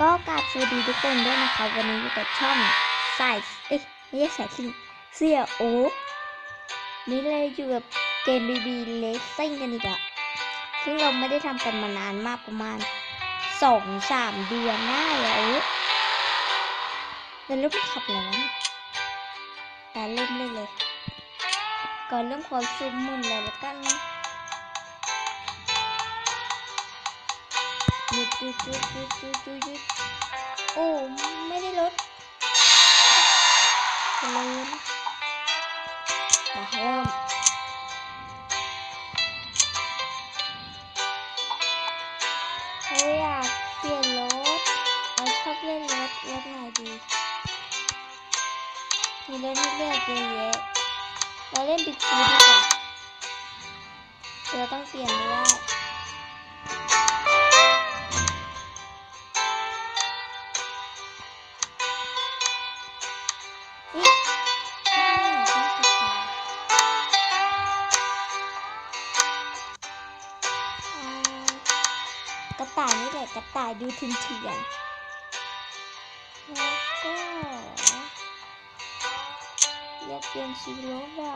ก็กราบสวัสดีทุกคนด้วยนะคะ วันนี้อยู่กับช่องสายเอ้ยไม่ใช่สายสิเสียโอนี่เลยอยู่กับเกมบีบีเลสซิ่งกันอีกอะซึ่งเราไม่ได้ทำกันมานานมากประมาณสองสามเดือนได้อะโอ๊คแล้วเริ่มขับแล้วะแต่เริ่มเลยเลยก่อนเริ่มขอซูมมุนเลยแล้วกันนะ หยุดหยุดหยุดหยุดหยุดหยุดโอ้ไม่ได้ลดเลยมาเริ่มเฮ้ยอยากเปลี่ยนรถเราชอบเล่นรถรถไหนดีมีรถให้เลือกเยอะแยะเราเล่นบิ๊กฟูดีกว่าเราต้องเปลี่ยนด้วยายดูทุนเถื่อนแล้วก็อยากเปลี่ยนสีรถอะ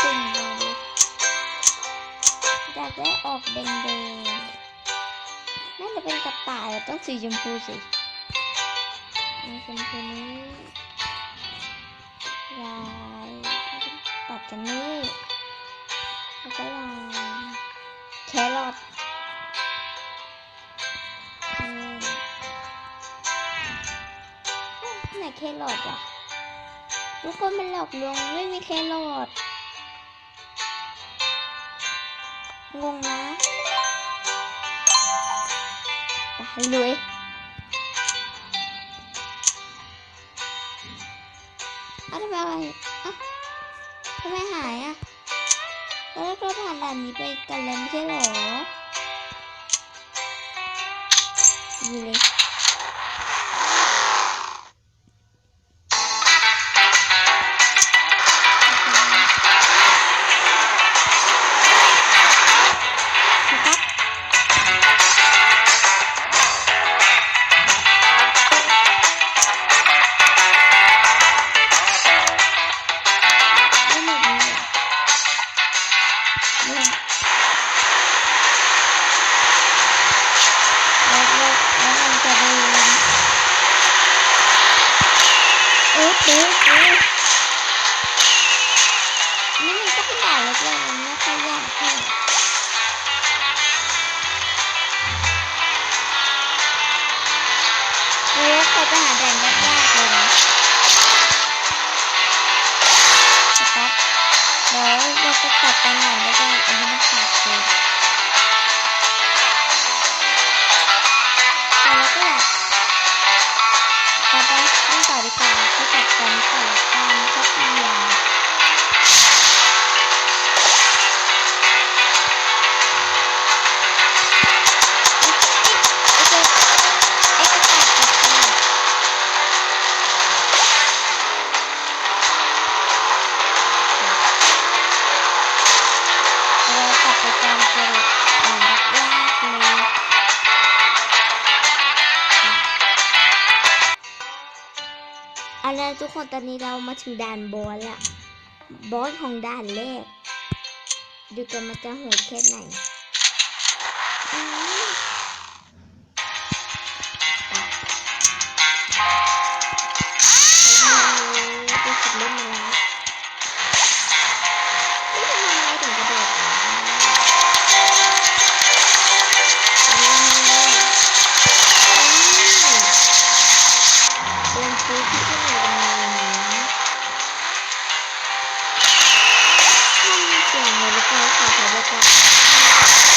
สุ่มมาดิอยากได้ออกแดงๆน่าจะเป็นกระต่ายต้องสีชมพูสิชมพูนี้ลายตัดกันนี่แล้วก็ลาย แครอทอะ ทุกคนมันหลอกลวงไม่มีแครอทงงนะไปลุยอ้าทำไมอะไรเอ้าทำไมหายอะตอนแรกเราผ่านด่านนี้ไปกันแล้วไม่ใช่หรออยู่เลย เเดินเอ๊ะเอ๊ะเอ๊ะนี่มันก็เป็นด่านเล็กๆมันไม่ค่อยยากเท่าไหร่เอ๊ะเขาจะหาแดงยากๆเลยนะนะครับเดี๋ยวเราจะตัดไปหน่อยแล้วก็อันนี้มันขาดเลยแต่เราก็อยากตัดไปต้องต่อดีกว่าให้ตัดกันต่อ ไปตามกระดอ่านยากๆเลยเอาละทุกคนตอนนี้เรามาถึงด่านบอสละบอสของด่านแรก ดูกันมันจะโหดแค่ไหน ถ้ามีเสียงเล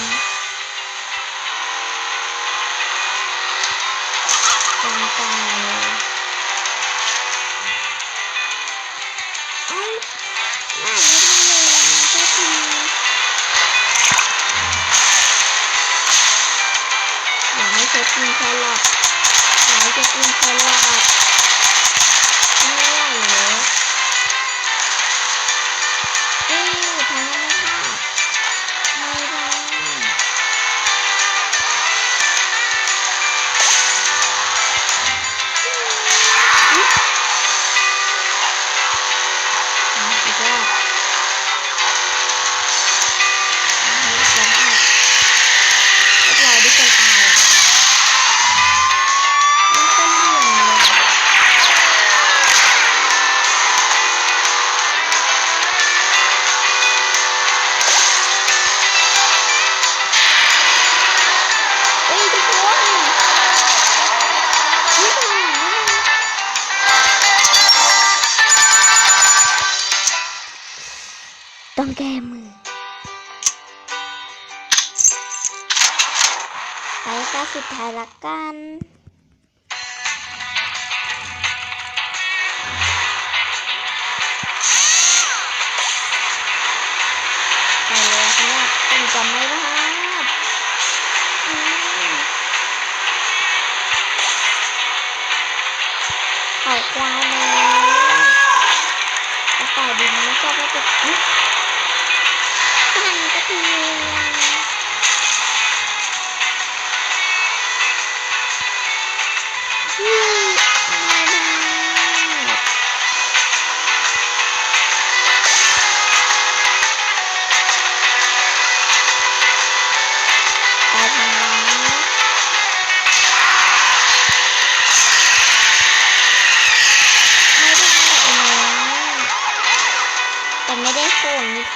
นต่างๆ ต้องแก้มือ ไปก็สุดท้ายละกัน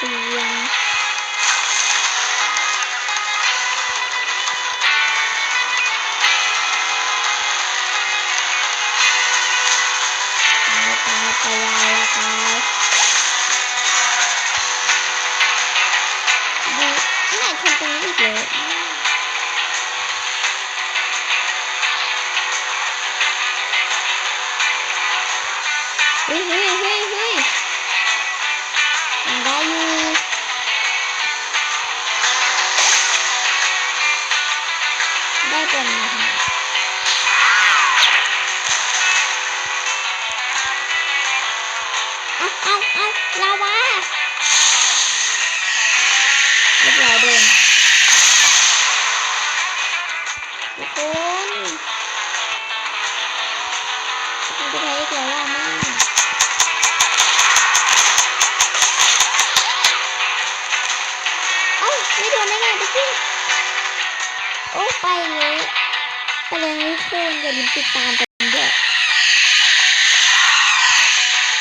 nasıl ya? Ayak ayak ayak. tuần này อย่าลืมติดตาม